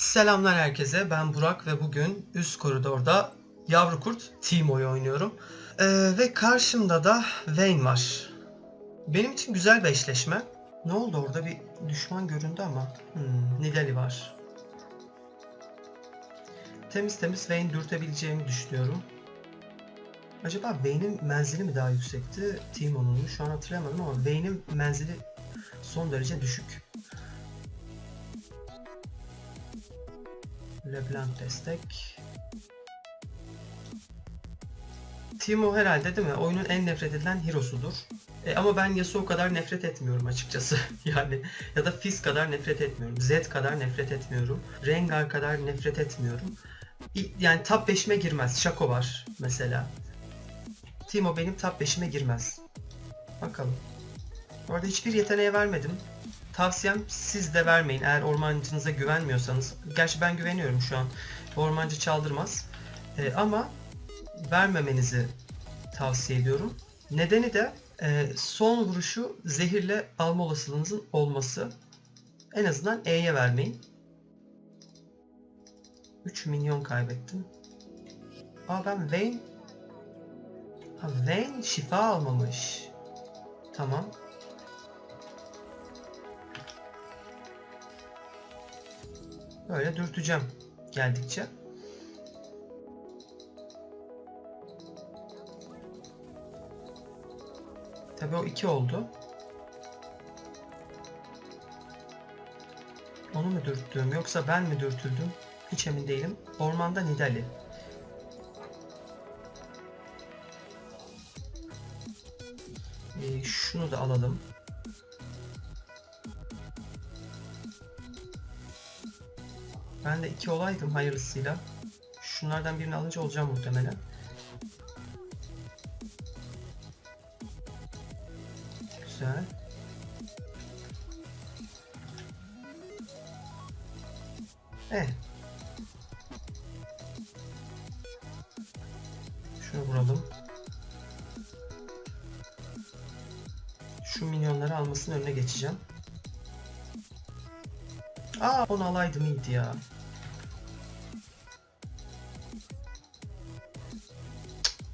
Selamlar herkese. Ben Burak ve bugün üst koridorda Yavru Kurt Timo'yu oynuyorum. Ee, ve karşımda da Vayne var. Benim için güzel bir eşleşme. Ne oldu orada bir düşman göründü ama. Hmm, Nidali var. Temiz temiz Vayne dürtebileceğimi düşünüyorum. Acaba Vayne'in menzili mi daha yüksekti? Timo'nun mu? Şu an hatırlayamadım ama Vayne'in menzili son derece düşük. Leblanc destek. Timo herhalde değil mi? Oyunun en nefret edilen hero'sudur. E, ama ben Yasuo kadar nefret etmiyorum açıkçası. yani ya da Fizz kadar nefret etmiyorum. Zed kadar nefret etmiyorum. Rengar kadar nefret etmiyorum. Yani top 5'ime girmez. Shaco var mesela. Timo benim top 5'ime girmez. Bakalım. Bu arada hiçbir yeteneğe vermedim. Tavsiyem siz de vermeyin eğer ormancınıza güvenmiyorsanız. Gerçi ben güveniyorum şu an. Ormancı çaldırmaz. Ee, ama vermemenizi tavsiye ediyorum. Nedeni de e, son vuruşu zehirle alma olasılığınızın olması. En azından E'ye vermeyin. 3 milyon kaybettim. Aa ben Vayne... Ha Vayne şifa almamış. Tamam. Böyle dürteceğim geldikçe. Tabii o iki oldu. Onu mu dürttüm yoksa ben mi dürtüldüm? Hiç emin değilim. Ormanda Nidali. Ee, şunu da alalım. Ben de iki olaydım hayırlısıyla. Şunlardan birini alınca olacağım muhtemelen. Güzel. Eh. Şunu vuralım. Şu minyonları almasının önüne geçeceğim. Aa onu alaydım iyiydi ya.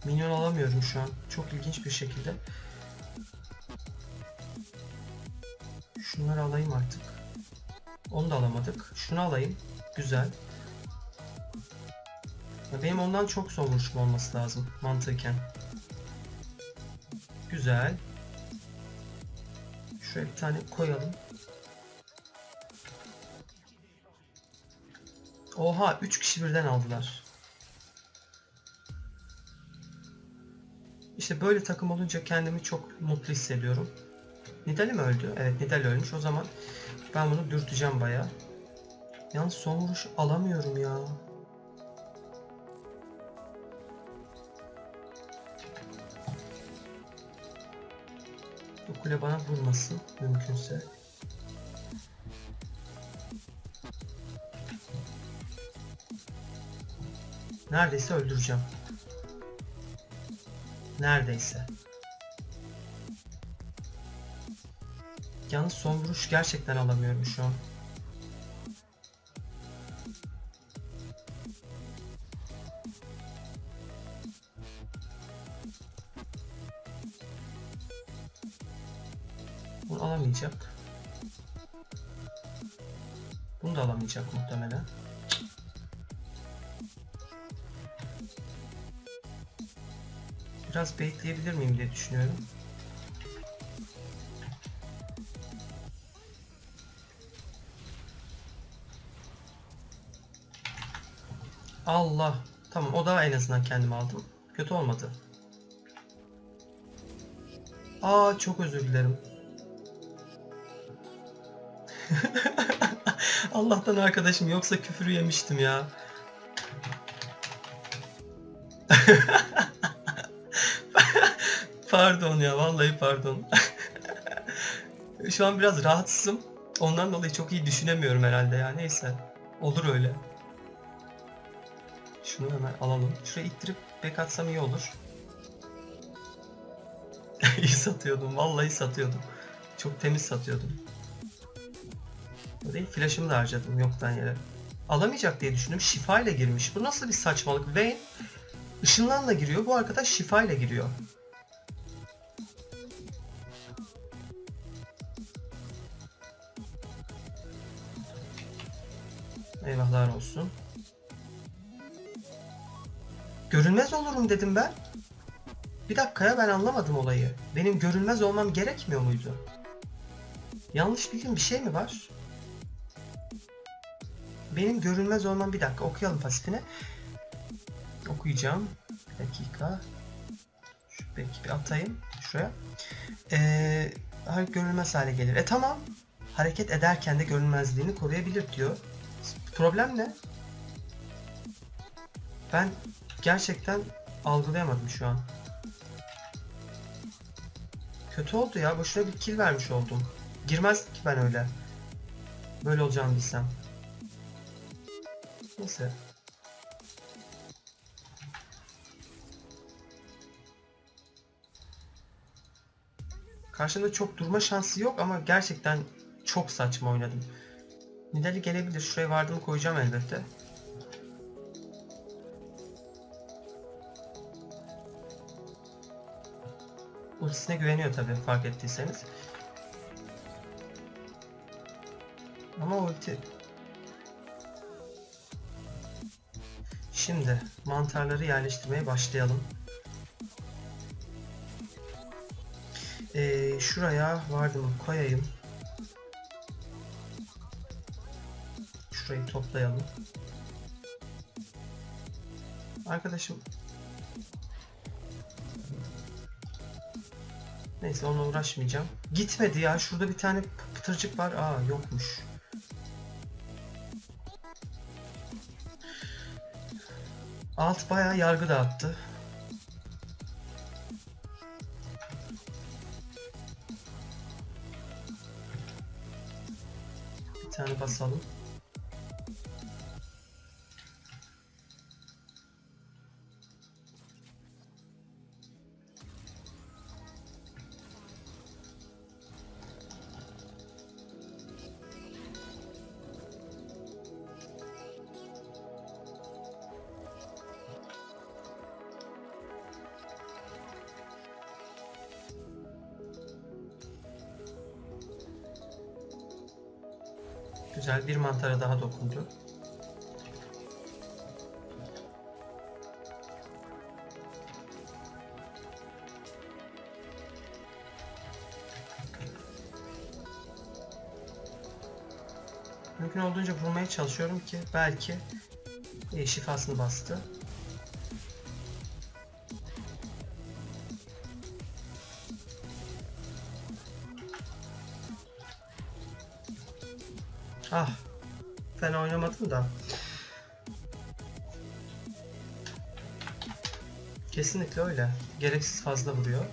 Minyon alamıyorum şu an. Çok ilginç bir şekilde. Şunları alayım artık. Onu da alamadık. Şunu alayım. Güzel. Benim ondan çok son vuruşum olması lazım mantıken. Güzel. Şöyle bir tane koyalım. Oha 3 kişi birden aldılar. İşte böyle takım olunca kendimi çok mutlu hissediyorum. Nidali mi öldü? Evet Nidali ölmüş. O zaman ben bunu dürteceğim baya. Yalnız son vuruş alamıyorum ya. Bu kule bana vurmasın mümkünse. Neredeyse öldüreceğim. Neredeyse. Yalnız son vuruş gerçekten alamıyorum şu an. Biraz bekleyebilir miyim diye düşünüyorum. Allah. Tamam o da en azından kendim aldım. Kötü olmadı. Aa çok özür dilerim. Allah'tan arkadaşım yoksa küfür yemiştim ya. Pardon ya vallahi pardon. Şu an biraz rahatsızım. Ondan dolayı çok iyi düşünemiyorum herhalde ya. Neyse. Olur öyle. Şunu hemen alalım. Şuraya ittirip bek atsam iyi olur. iyi satıyordum. Vallahi satıyordum. Çok temiz satıyordum. Değil flash'ımı da harcadım yoktan yere. alamayacak diye düşündüm. Şifa ile girmiş. Bu nasıl bir saçmalık? Vayne ışınlanla giriyor. Bu arkadaş şifa ile giriyor. Eyvahlar olsun. Görünmez olurum dedim ben. Bir dakika ya ben anlamadım olayı. Benim görünmez olmam gerekmiyor muydu? Yanlış bildiğim bir şey mi var? Benim görünmez olmam bir dakika okuyalım pasifini. Okuyacağım. Bir dakika. Şu belki bir atayım şuraya. Ee, görünmez hale gelir. E tamam. Hareket ederken de görünmezliğini koruyabilir diyor. Problem ne? Ben gerçekten algılayamadım şu an. Kötü oldu ya. Boşuna bir kill vermiş oldum. Girmezdim ki ben öyle. Böyle olacağını bilsem. Neyse. Karşımda çok durma şansı yok ama gerçekten çok saçma oynadım. Nidali gelebilir. Şuraya vardığımı koyacağım elbette. Ultisine güveniyor tabii fark ettiyseniz. Ama ulti... Şimdi mantarları yerleştirmeye başlayalım. Ee, şuraya vardımı koyayım. Şurayı toplayalım. Arkadaşım Neyse onunla uğraşmayacağım. Gitmedi ya. Şurada bir tane pıtırcık var. Aa yokmuş. Alt bayağı yargı dağıttı. Güzel bir mantara daha dokundu. Mümkün olduğunca vurmaya çalışıyorum ki belki e, şifasını bastı. Ah. Fena oynamadım da. Kesinlikle öyle. Gereksiz fazla vuruyor.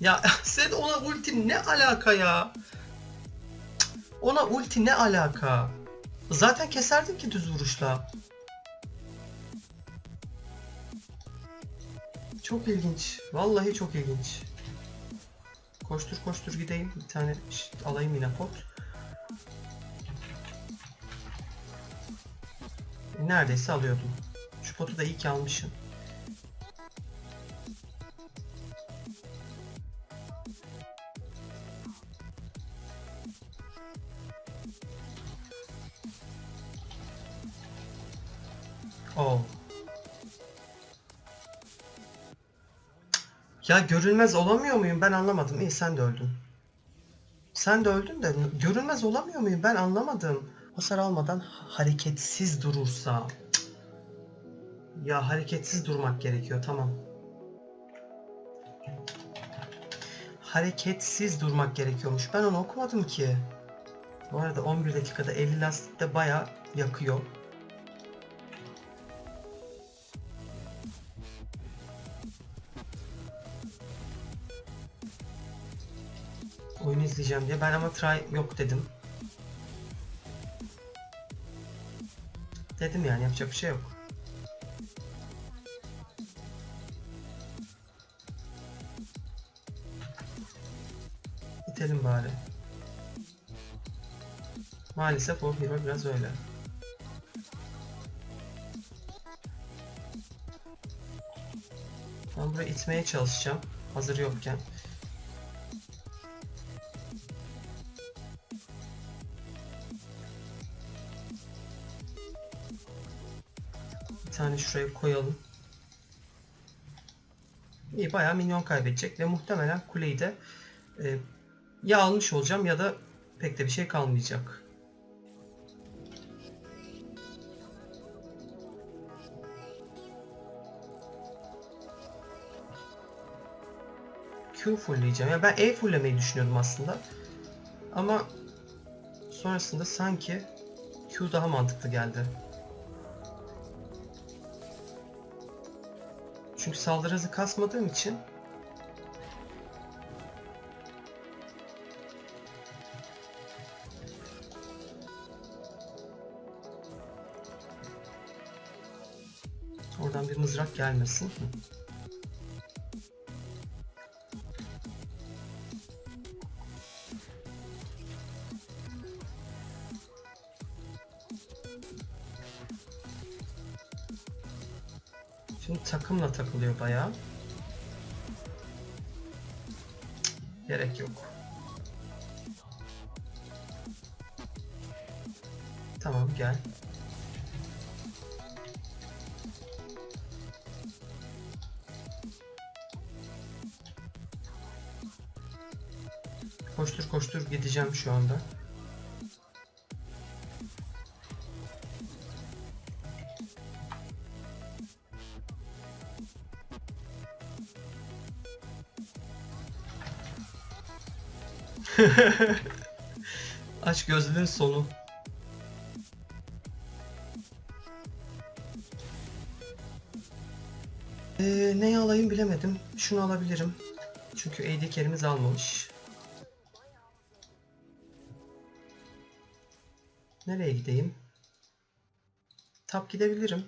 Ya sen ona ulti ne alaka ya? Ona ulti ne alaka? Zaten keserdin ki düz vuruşla. Çok ilginç. Vallahi çok ilginç. Koştur koştur gideyim. Bir tane alayım yine pot. Neredeyse alıyordum. Şu potu da iyi ki almışım. Ya görünmez olamıyor muyum ben anlamadım. İyi sen de öldün. Sen de öldün de görünmez olamıyor muyum ben anlamadım. Hasar almadan hareketsiz durursa. Ya hareketsiz durmak gerekiyor tamam. Hareketsiz durmak gerekiyormuş. Ben onu okumadım ki. Bu arada 11 dakikada 50 lastikte baya yakıyor. Oyunu izleyeceğim diye. Ben ama try yok dedim. Dedim yani yapacak bir şey yok. İtelim bari. Maalesef o hero biraz öyle. Ben burayı itmeye çalışacağım. Hazır yokken. Tane şuraya koyalım. İyi bayağı minyon kaybedecek ve muhtemelen kuleyi de e, ya almış olacağım ya da pek de bir şey kalmayacak. Q fullleyeceğim. Ya ben E fulllemeyi düşünüyordum aslında. Ama sonrasında sanki Q daha mantıklı geldi. Çünkü saldırı hızı kasmadığım için Oradan bir mızrak gelmesin. Takılıyor bayağı. Gerek yok. Tamam gel. Koştur koştur gideceğim şu anda. Aç gözlüğün sonu. Ee, neyi alayım bilemedim. Şunu alabilirim. Çünkü AD carry'miz almamış. Nereye gideyim? Tap gidebilirim.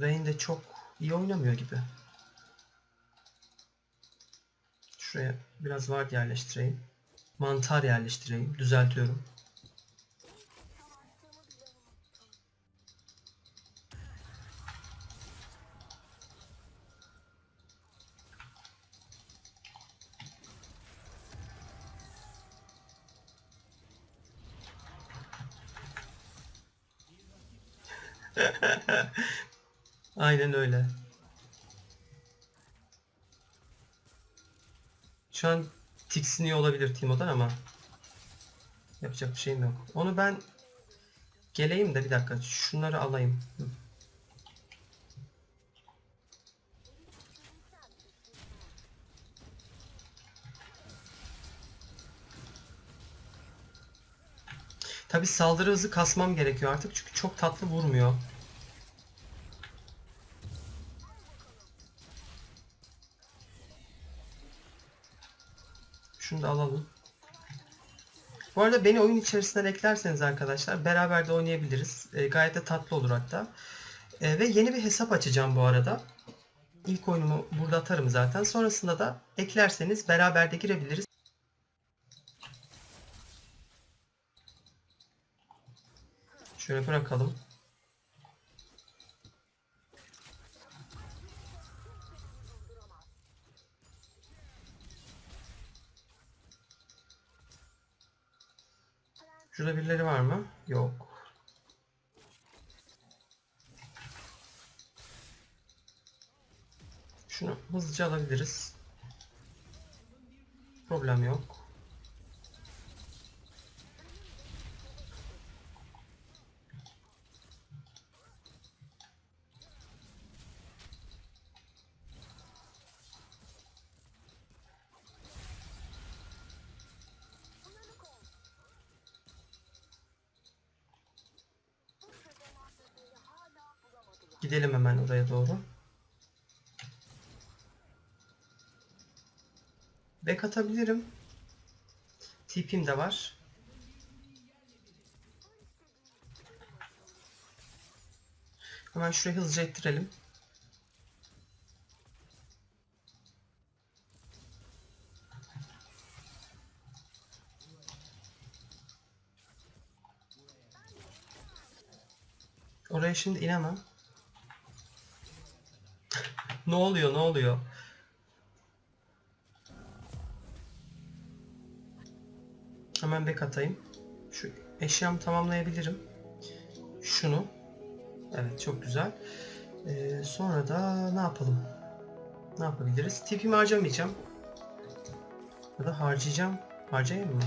Vayne de çok iyi oynamıyor gibi. Şuraya biraz var yerleştireyim. Mantar yerleştireyim. Düzeltiyorum. Aynen öyle. Şu an tiksiniyor olabilir Timo'dan ama yapacak bir şeyim yok. Onu ben geleyim de bir dakika şunları alayım. Hı. Tabi saldırı hızı kasmam gerekiyor artık çünkü çok tatlı vurmuyor. Şunu da alalım. Bu arada beni oyun içerisinden eklerseniz arkadaşlar beraber de oynayabiliriz. E, gayet de tatlı olur hatta. E, ve yeni bir hesap açacağım bu arada. İlk oyunumu burada atarım zaten. Sonrasında da eklerseniz beraber de girebiliriz. Şöyle bırakalım. Şurada birileri var mı? Yok. Şunu hızlıca alabiliriz. Problem yok. Gidelim hemen oraya doğru. Back atabilirim. TP'm de var. Hemen şurayı hızlıca ettirelim. Oraya şimdi inemem. Ne oluyor ne oluyor? Hemen back atayım. Şu eşyamı tamamlayabilirim. Şunu. Evet çok güzel. Ee, sonra da ne yapalım? Ne yapabiliriz? Tipimi harcamayacağım. Ya da harcayacağım. Harcayayım mı?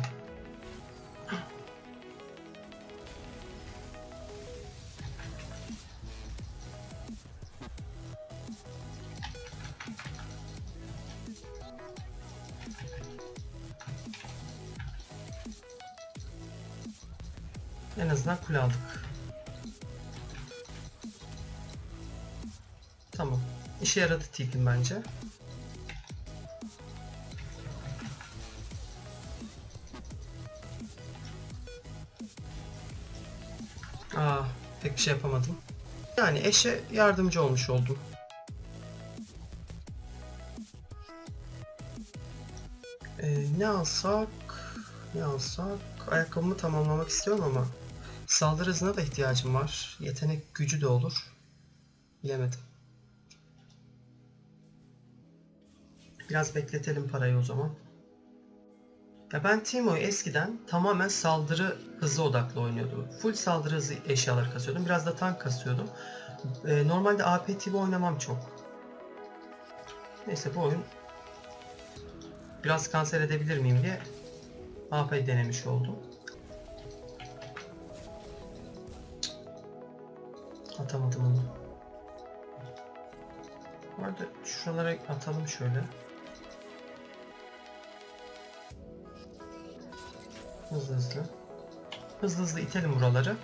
Kule aldık. Tamam. İşe yaradı tipim bence. Aa, pek bir şey yapamadım. Yani eşe yardımcı olmuş oldum. Ee, ne alsak? Ne alsak? Ayakkabımı tamamlamak istiyorum ama saldırı hızına da ihtiyacım var. Yetenek gücü de olur. Bilemedim. Biraz bekletelim parayı o zaman. Ya ben Timo'yu eskiden tamamen saldırı hızı odaklı oynuyordum. Full saldırı hızı eşyalar kasıyordum. Biraz da tank kasıyordum. Ee, normalde AP Timo oynamam çok. Neyse bu oyun biraz kanser edebilir miyim diye AP denemiş oldum. Atamadım onu. Bu arada şuralara atalım şöyle. Hızlı hızlı. Hızlı hızlı itelim buraları.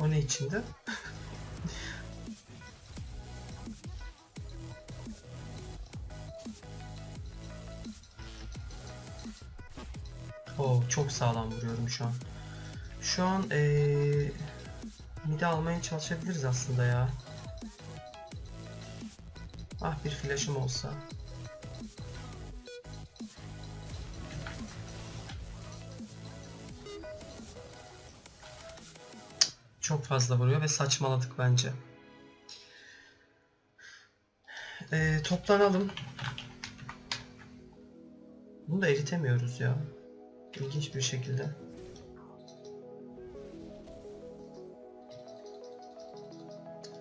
O ne içinde? Oo çok sağlam vuruyorum şu an. Şu an ee, midi almaya çalışabiliriz aslında ya. Ah bir flash'ım olsa. Çok fazla vuruyor ve saçmaladık bence. Ee, toplanalım. Bunu da eritemiyoruz ya. İlginç bir şekilde.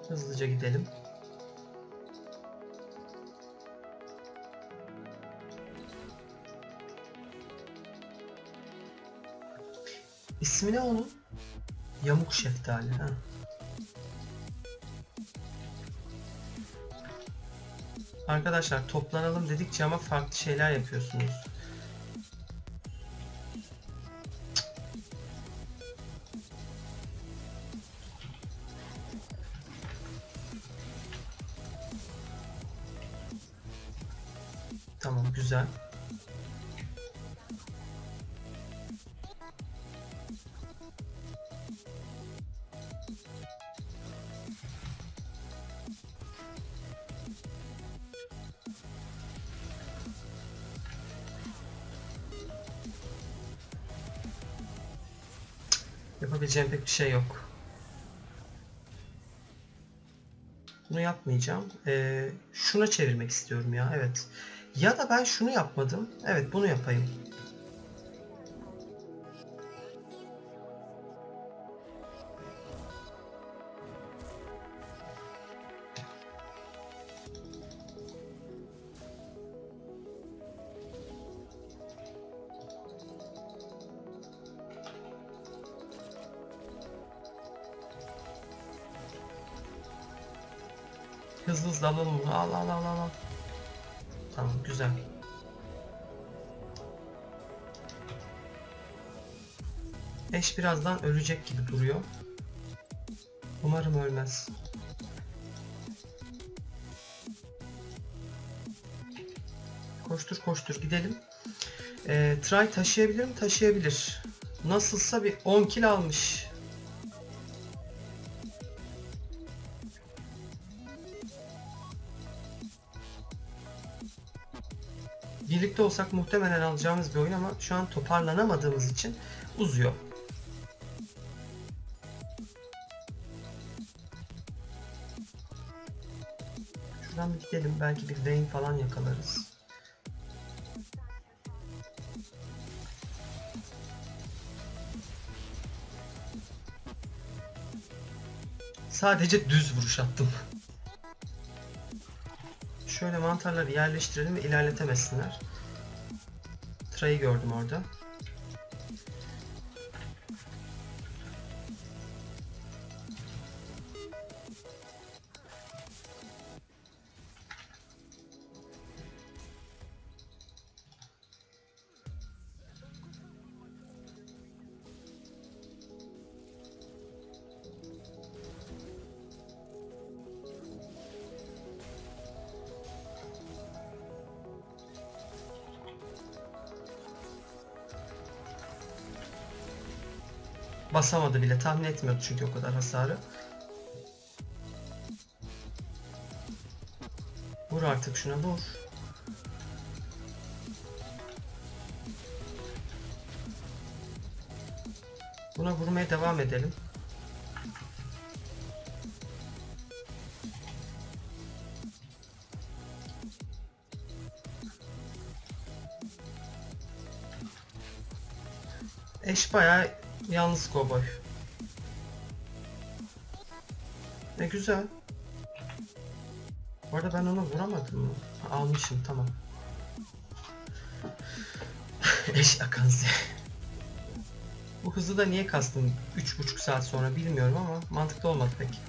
Hızlıca gidelim. İsmi ne onun? Yamuk şeftali. Ha. Arkadaşlar toplanalım dedikçe ama farklı şeyler yapıyorsunuz. Yapabileceğim pek bir şey yok. Bunu yapmayacağım. Ee, şuna çevirmek istiyorum ya. Evet. Ya da ben şunu yapmadım. Evet bunu yapayım. Al al al al. Tamam güzel. Eş birazdan ölecek gibi duruyor. Umarım ölmez. Koştur koştur gidelim. Ee, try taşıyabilir mi? Taşıyabilir. Nasılsa bir 10 kill almış. Birlikte olsak muhtemelen alacağımız bir oyun ama şu an toparlanamadığımız için uzuyor. Şuradan bir gidelim. Belki bir Vayne falan yakalarız. Sadece düz vuruş attım. Şöyle mantarları yerleştirelim ve ilerletemesinler. Tray'ı gördüm orada. Basamadı bile. Tahmin etmiyordu çünkü o kadar hasarı. Vur artık şuna vur. Buna vurmaya devam edelim. Eş bayağı yalnız kovboy. Ne güzel. Bu arada ben onu vuramadım mı? Almışım tamam. Eş akansı. Bu hızı da niye kastım 3,5 saat sonra bilmiyorum ama mantıklı olmadı pek.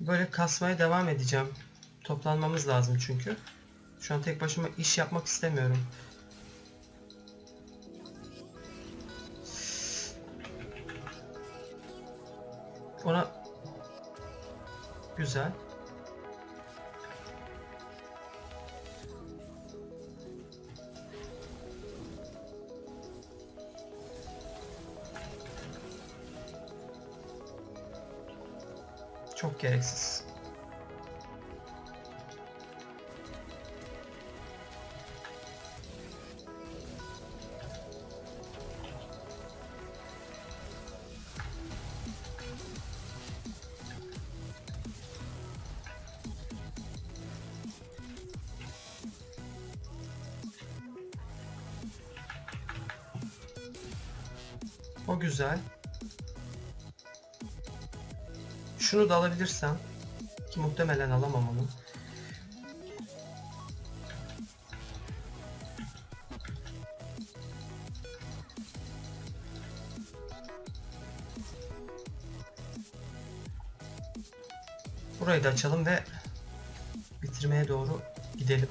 Böyle kasmaya devam edeceğim. Toplanmamız lazım çünkü. Şu an tek başıma iş yapmak istemiyorum. Ona güzel. Çok gereksiz. O güzel. Şunu da alabilirsem ki muhtemelen alamam onu. Burayı da açalım ve bitirmeye doğru gidelim.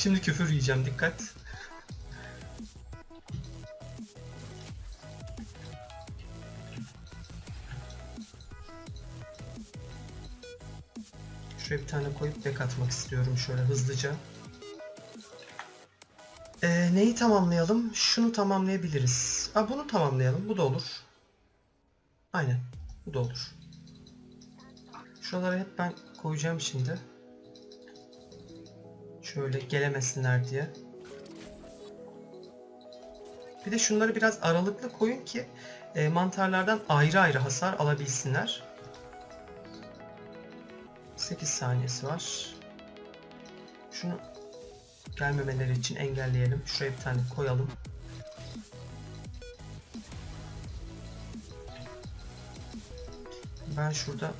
Şimdi küfür yiyeceğim dikkat. Şuraya bir tane koyup bek atmak istiyorum şöyle hızlıca. Ee, neyi tamamlayalım? Şunu tamamlayabiliriz. Aa, bunu tamamlayalım. Bu da olur. Aynen. Bu da olur. Şuralara hep ben koyacağım şimdi. Şöyle gelemesinler diye. Bir de şunları biraz aralıklı koyun ki e, mantarlardan ayrı ayrı hasar alabilsinler. 8 saniyesi var. Şunu gelmemeleri için engelleyelim. Şuraya bir tane koyalım. Ben şurada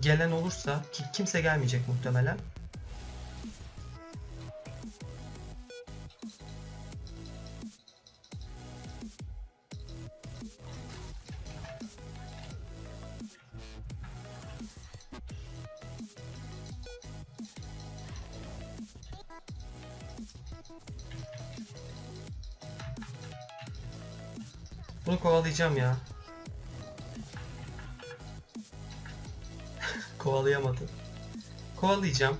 gelen olursa ki kimse gelmeyecek muhtemelen. Bunu kovalayacağım ya. Kovalayamadım. Kovalayacağım.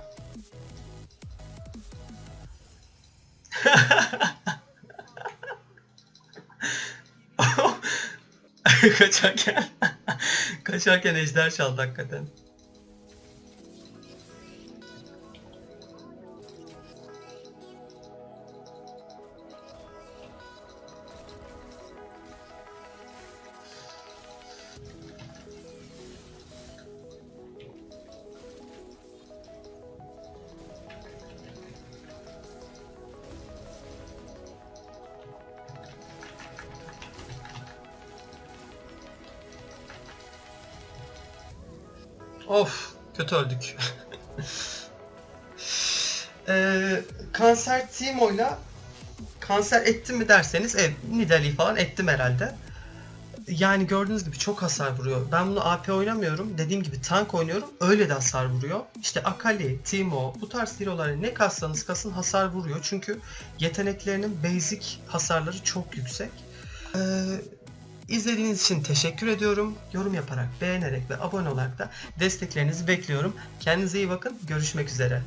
kaçarken kaçarken ejder çaldı hakikaten. Of kötü öldük. Ee, kanser Timo'yla kanser ettim mi derseniz evet Nidalee'yi falan ettim herhalde. Yani gördüğünüz gibi çok hasar vuruyor. Ben bunu AP oynamıyorum. Dediğim gibi tank oynuyorum. Öyle de hasar vuruyor. İşte Akali, Timo bu tarz hero'lara ne kassanız kasın hasar vuruyor. Çünkü yeteneklerinin basic hasarları çok yüksek. Ee, İzlediğiniz için teşekkür ediyorum. Yorum yaparak, beğenerek ve abone olarak da desteklerinizi bekliyorum. Kendinize iyi bakın. Görüşmek üzere.